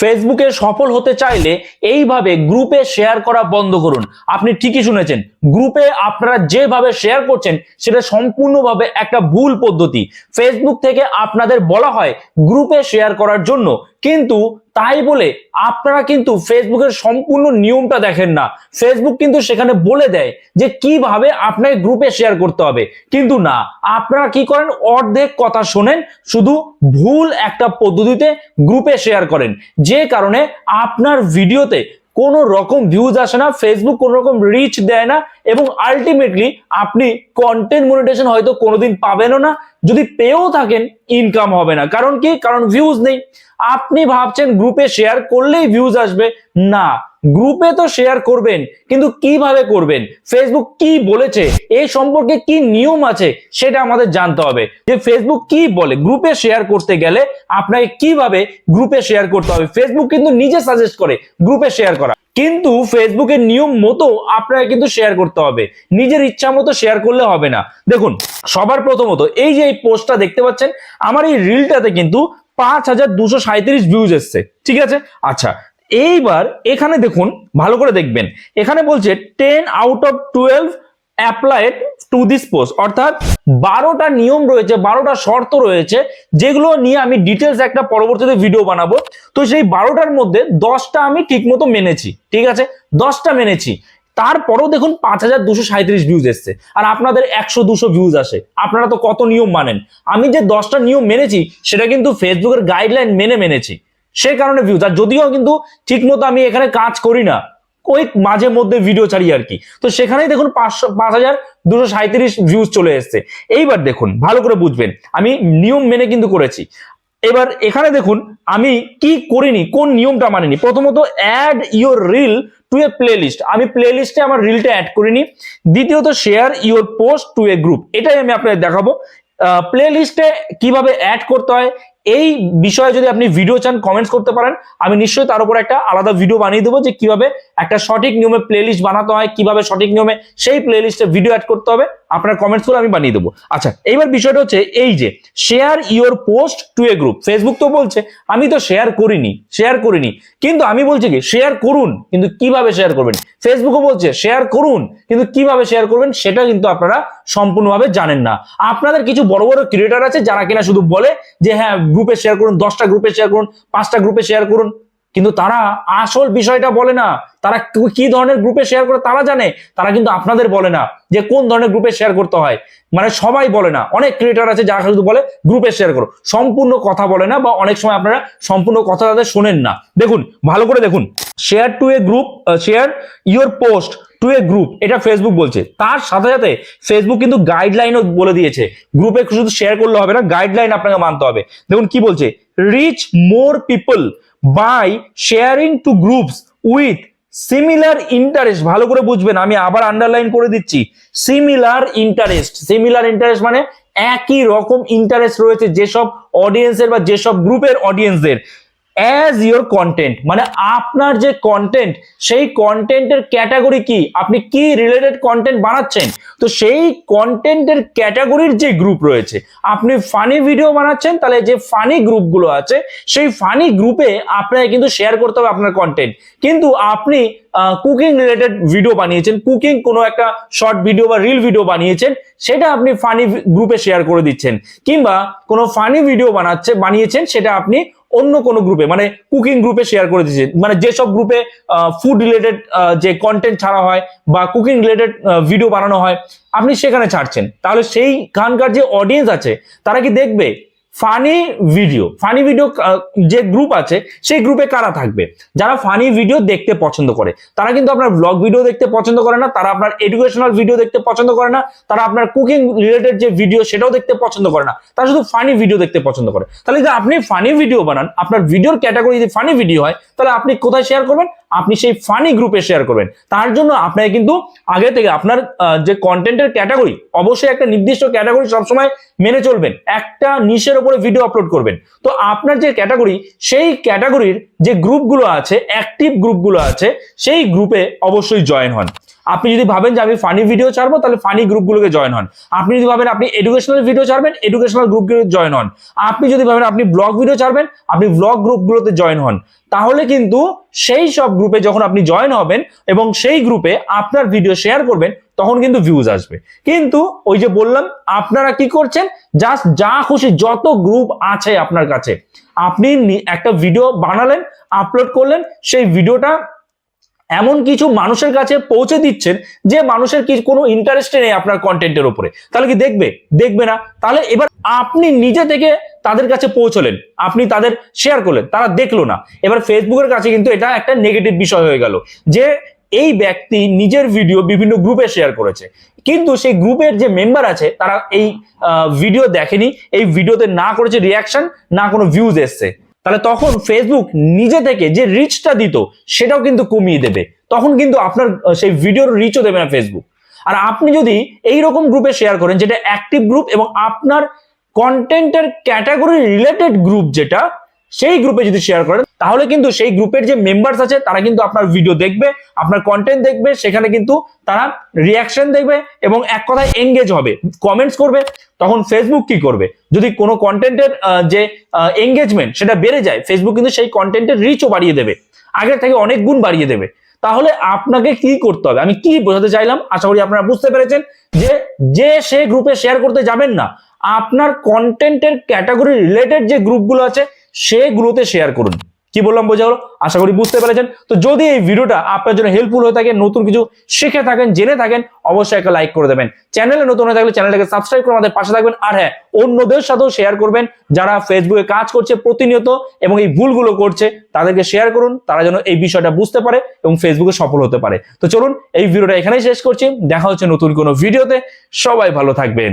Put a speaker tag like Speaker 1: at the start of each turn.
Speaker 1: ফেসবুকে সফল হতে চাইলে এইভাবে গ্রুপে শেয়ার করা বন্ধ করুন। আপনি ঠিকই শুনেছেন, গ্রুপে আপনারা যেভাবে শেয়ার করছেন, সেটা সম্পূর্ণভাবে একটা ভুল পদ্ধতি। ফেসবুক থেকে আপনাদের বলা হয়, গ্রুপে শেয়ার করার জন্য কিন্তু তাই বলে আপনারা কিন্তু ফেসবুকের সম্পূর্ণ নিয়মটা দেখেন না। ফেসবুক কিন্তু সেখানে বলে দেয় যে কীভাবে আপনাকে গ্রুপে শেয়ার করতে হবে। কিন্তু না, আপনারা কি করেন? অর্ধেক কথা শোনেন, শুধু ভুল একটা পদ্ধতিতে গ্রুপে শেয়ার করেন। যে কারণে আপনার ভিডিওতে কোনো রকম ভিউজ আসে না ফেসবুক কোনো রকম রিচ দেয় না এবং আলটিমেটলি আপনি কন্টেন্ট মনিটেশন হয়তো কোনোদিন পাবেনও না, যদি পেয়েও থাকেন ইনকাম হবে না। কারণ কি? কারণ ভিউজ নেই। আপনি ভাবছেন গ্রুপে শেয়ার করলেই ভিউজ আসবে। না। গ্রুপে তো শেয়ার করবেন, কিন্তু কীভাবে করবেন? ফেসবুক কি বলেছে? এই সম্পর্কে কি নিয়ম আছে? সেটা আমাদের জানতে হবে। যে ফেসবুক কি বলে? গ্রুপে শেয়ার করতে গেলে আপনাকে কীভাবে গ্রুপে শেয়ার করতে হবে? ফেসবুক কিন্তু নিজে সাজেস্ট করে গ্রুপে শেয়ার করা। কিন্তু ফেসবুকের নিয়ম মতো আপনাকে কিন্তু শেয়ার করতে হবে। নিজের ইচ্ছা মতো শেয়ার করলে হবে না। দেখুন, সবার প্রথমত এই যে এই পোস্টটা দেখতে পাচ্ছেন, আমার এই রিলটাতে কিন্তু পাঁচ হাজার দুশো সাঁত্রিশ ভিউজ এসছে। ঠিক আছে? আচ্ছা এইবার এখানে দেখুন, ভালো করে দেখবেন। এখানে বলছে ten out of twelve applied to this post অর্থাৎ বারোটা নিয়ম রয়েছে, বারোটা শর্ত রয়েছে, যেগুলো নিয়ে আমি ডিটেলস একটা পরবর্তীতে ভিডিও বানাবো। তো সেই বারোটার মধ্যে দশটা আমি ঠিকমতো মেনেছি, ঠিক আছে? দশটা মেনেছি। তারপরেও দেখুন, পাঁচ হাজার দুশো সাঁত্রিশ ভিউজ এসছে। আর আপনাদের একশো দুশো ভিউজ আসে। আপনারা তো কত নিয়ম মানেন? আমি যে দশটা নিয়ম মেনেছি, সেটা কিন্তু ফেসবুকের গাইডলাইন মেনে মেনেছি। সে কারণে ভিউজ আর যদিও কিন্তু ঠিক মতো আমি এখানে কাজ করি না, ওই মাঝে মধ্যে ভিডিও ছাড়ি আর কি। তো সেখানেই দেখুন পাঁচশো, পাঁচ হাজার দুশো সাঁত্রিশ ভিউজ চলে এসছে। এইবার দেখুন, ভালো করে বুঝবেন, আমি নিয়ম মেনে কিন্তু করেছি। এবার এখানে দেখুন, আমি কি করিনি, কোন নিয়মটা মানিনি। প্রথমত add your reel to a play list আমি প্লে লিস্টে আমার রিলটা অ্যাড করিনি। দ্বিতীয়ত share your post to a group এটাই আমি আপনাদের দেখাবো। প্লে লিস্টে কীভাবে অ্যাড করতে হয় এই বিষয়ে যদি আপনি ভিডিও চান কমেন্টস করতে পারেন, আমি নিশ্চয়ই তার উপর একটা আলাদা ভিডিও বানিয়ে দেবো যে কীভাবে একটা সঠিক নিয়মে প্লে লিস্ট বানাতে হয়, কীভাবে সঠিক নিয়মে সেই প্লে লিস্টে ভিডিও অ্যাড করতে হবে, আপনার কমেন্টস করে আমি বানিয়ে দেবো। আচ্ছা এইবার বিষয়টা হচ্ছে এই যে share your post to a group Facebook তো বলছে, আমি তো শেয়ার করিনি শেয়ার করিনি। কিন্তু আমি বলছি কি শেয়ার করুন, কিন্তু কীভাবে শেয়ার করবেন? ফেসবুকও বলছে শেয়ার করুন, কিন্তু কীভাবে শেয়ার করবেন সেটা কিন্তু আপনারা সম্পূর্ণভাবে জানেন না। আপনাদের কিছু বড় বড় ক্রিয়েটার আছে যারা কিনা শুধু বলে যে হ্যাঁ গ্রুপে শেয়ার করুন, দশটা গ্রুপে শেয়ার করুন, পাঁচটা গ্রুপে শেয়ার করুন। কিন্তু তারা আসল বিষয়টা বলে না। তারা কি ধরনের গ্রুপে শেয়ার করে তারা জানে, তারা কিন্তু আপনাদের বলে না যে কোন ধরনের গ্রুপে শেয়ার করতে হয়। মানে সবাই বলে না। অনেক ক্রিয়েটার আছে যারা শুধু বলে গ্রুপে শেয়ার করো। সম্পূর্ণ কথা বলে না বা অনেক সময় আপনারা সম্পূর্ণ কথা তাদের শোনেন না। দেখুন, ভালো করে দেখুন। Share to a group share your post to a group এটা ফেসবুক বলছে। তার সাথে সাথে ফেসবুক কিন্তু গাইডলাইনও বলে দিয়েছে। গ্রুপে শুধু শেয়ার করলে হবে না গাইডলাইন আপনাকে মানতে হবে। দেখুন কি বলছে reach more people by sharing to groups with similar interest ভালো করে বুঝবেন, আমি আবার আন্ডারলাইন করে দিচ্ছি। সিমিলার ইন্টারেস্ট সিমিলার ইন্টারেস্ট মানে একই রকম ইন্টারেস্ট রয়েছে যেসব অডিয়েন্সের বা যেসব গ্রুপের অডিয়েন্সদের অ্যাজ ইওর কন্টেন্ট মানে আপনার যে কন্টেন্ট সেই কন্টেন্টের ক্যাটাগরি কি? আপনি কি রিলেটেড কন্টেন্ট বানাচ্ছেন? তো সেই কন্টেন্টের ক্যাটাগরির যে গ্রুপ রয়েছে, আপনি ফানি ভিডিও বানাচ্ছেন, তাহলে যে ফানি গ্রুপগুলো আছে, সেই ফানি গ্রুপে আপনাকে কিন্তু শেয়ার করতে হবে আপনার কন্টেন্ট কিন্তু আপনি কুকিং রিলেটেড ভিডিও বানিয়েছেন কুকিং কোনো একটা শর্ট ভিডিও বা রিল ভিডিও বানিয়েছেন, সেটা আপনি ফানি গ্রুপে শেয়ার করে দিচ্ছেন। কিংবা কোনো ফানি ভিডিও বানাচ্ছে, বানিয়েছেন, সেটা আপনি অন্য কোনো গ্রুপে মানে কুকিং গ্রুপে শেয়ার করে দিয়েছে। মানে যেসব গ্রুপে ফুড রিলেটেড যে কন্টেন্ট ছাড়া হয় বা কুকিং রিলেটেড ভিডিও বানানো হয়, আপনি সেখানে ছাড়ছেন। তাহলে সেই গানকার যে অডিয়েন্স আছে, তারা কি দেখবে? ফানি ভিডিও ফানি ভিডিও যে গ্রুপ আছে, সেই গ্রুপে কারা থাকবে? যারা ফানি ভিডিও দেখতে পছন্দ করে। তারা কিন্তু আপনার ব্লগ ভিডিও দেখতে পছন্দ করে না, তারা আপনার এডুকেশনাল ভিডিও দেখতে পছন্দ করে না, তারা আপনার কুকিং রিলেটেড যে ভিডিও সেটাও দেখতে পছন্দ করে না। তারা শুধু ফানি ভিডিও দেখতে পছন্দ করে। তাহলে যদি আপনি ফানি ভিডিও বানান, আপনার ভিডিওর ক্যাটাগরি যদি ফানি ভিডিও হয়, তাহলে আপনি কোথায় শেয়ার করবেন? আপনি সেই ফানি গ্রুপে শেয়ার করবেন। তার জন্য আপনাকে কিন্তু আগে থেকে আপনার যে কন্টেন্টের ক্যাটাগরি অবশ্যই একটা নির্দিষ্ট ক্যাটাগরি সবসময় মেনে চলবেন। একটা নিশের উপরে ভিডিও আপলোড করবেন। তো আপনার যে ক্যাটাগরি সেই ক্যাটাগরির যে গ্রুপগুলো আছে অ্যাক্টিভ গ্রুপগুলো আছে, সেই গ্রুপে অবশ্যই জয়েন হন। আপনি যদি ভাবেন যে আমি ফানি ভিডিও ছাড়বো, তাহলে ফানি গ্রুপগুলোকে জয়েন হন। আপনি যদি ভাবেন আপনি এডুকেশনাল ভিডিও ছাড়বেন এডুকেশনাল গ্রুপগুলোতে জয়েন হন। আপনি যদি ভাবেন আপনি ব্লগ ভিডিও ছাড়বেন, আপনি ব্লগ গ্রুপগুলোতে জয়েন হন। তাহলে কিন্তু সেই সব গ্রুপে যখন আপনি জয়েন হবেন এবং সেই গ্রুপে আপনার ভিডিও শেয়ার করবেন তখন কিন্তু ভিউজ আসবে। কিন্তু ওই যে বললাম, আপনারা কি করছেন? জাস্ট যা খুশি যত গ্রুপ আছে আপনার কাছে, আপনি একটা ভিডিও বানালেন আপলোড করলেন, সেই ভিডিওটা এমন কিছু মানুষের কাছে পৌঁছে দিচ্ছেন যে মানুষের কি কোনো ইন্টারেস্ট নেই আপনার কন্টেন্টের উপরে। তাহলে কি দেখবে? দেখবে না। তাহলে এবার আপনি নিজে থেকে তাদের কাছে পৌঁছলেন। আপনি তাদের শেয়ার করলেন। তারা দেখল না। এবার ফেসবুকের কাছে কিন্তু এটা একটা নেগেটিভ বিষয় হয়ে গেল। যে এই ব্যক্তি নিজের ভিডিও বিভিন্ন গ্রুপে শেয়ার করেছে। কিন্তু সেই গ্রুপের যে মেম্বার আছে, তারা এই ভিডিও দেখেনি। এই ভিডিওতে না করেছে রিয়াকশন না কোনো ভিউজ এসছে। তাহলে তখন ফেসবুক নিজে থেকে যে রিচটা দিত, সেটাও কিন্তু কমিয়ে দেবে। তখন কিন্তু আপনার সেই ভিডিওর রিচও দেবে না ফেসবুক আর আপনি যদি এই রকম গ্রুপে শেয়ার করেন, যেটা অ্যাক্টিভ গ্রুপ এবং আপনার কন্টেন্টের ক্যাটাগরি রিলেটেড গ্রুপ যেটা সেই গ্রুপে যদি শেয়ার করেন, তাহলে কিন্তু সেই গ্রুপের যে মেম্বার্স আছে, তারা কিন্তু আপনার ভিডিও দেখবে, আপনার কন্টেন্ট দেখবে, সেখানে কিন্তু তারা রিয়াকশন দেখবে এবং এক কথায় এঙ্গেজ হবে। কমেন্টস করবে, তখন ফেসবুক কি করবে? যদি কোনো কন্টেন্টের যে এঙ্গেজমেন্ট সেটা বেড়ে যায় ফেসবুক কিন্তু সেই কন্টেন্টের রিচও বাড়িয়ে দেবে। আগের থেকে অনেক গুণ বাড়িয়ে দেবে। তাহলে আপনাকে কি করতে হবে? আমি কি বোঝাতে চাইলাম? আশা করি আপনারা বুঝতে পেরেছেন যে যে সে গ্রুপে শেয়ার করতে যাবেন না, আপনার কন্টেন্টের ক্যাটাগরি রিলেটেড যে গ্রুপগুলো আছে সেগুলোতে শেয়ার করুন। কি বললাম বোঝা হলো? আশা করি বুঝতে পেরেছেন। তো যদি এই ভিডিওটা আপনার জন্য হেল্পফুল হয়ে থাকে, নতুন কিছু শিখে থাকেন, জেনে থাকেন, অবশ্যই একটা লাইক করে দেবেন। চ্যানেলে নতুন হয়ে থাকলে চ্যানেলটাকে সাবস্ক্রাইব করে আমাদের পাশে থাকবেন। আর হ্যাঁ অন্যদের সাথেও শেয়ার করবেন। যারা ফেসবুকে কাজ করছে প্রতিনিয়ত এবং এই ভুলগুলো করছে, তাদেরকে শেয়ার করুন। তারা যেন এই বিষয়টা বুঝতে পারে এবং ফেসবুকে সফল হতে পারে। তো চলুন, এই ভিডিওটা এখানেই শেষ করছি। দেখা হচ্ছে নতুন কোনো ভিডিওতে। সবাই ভালো থাকবেন।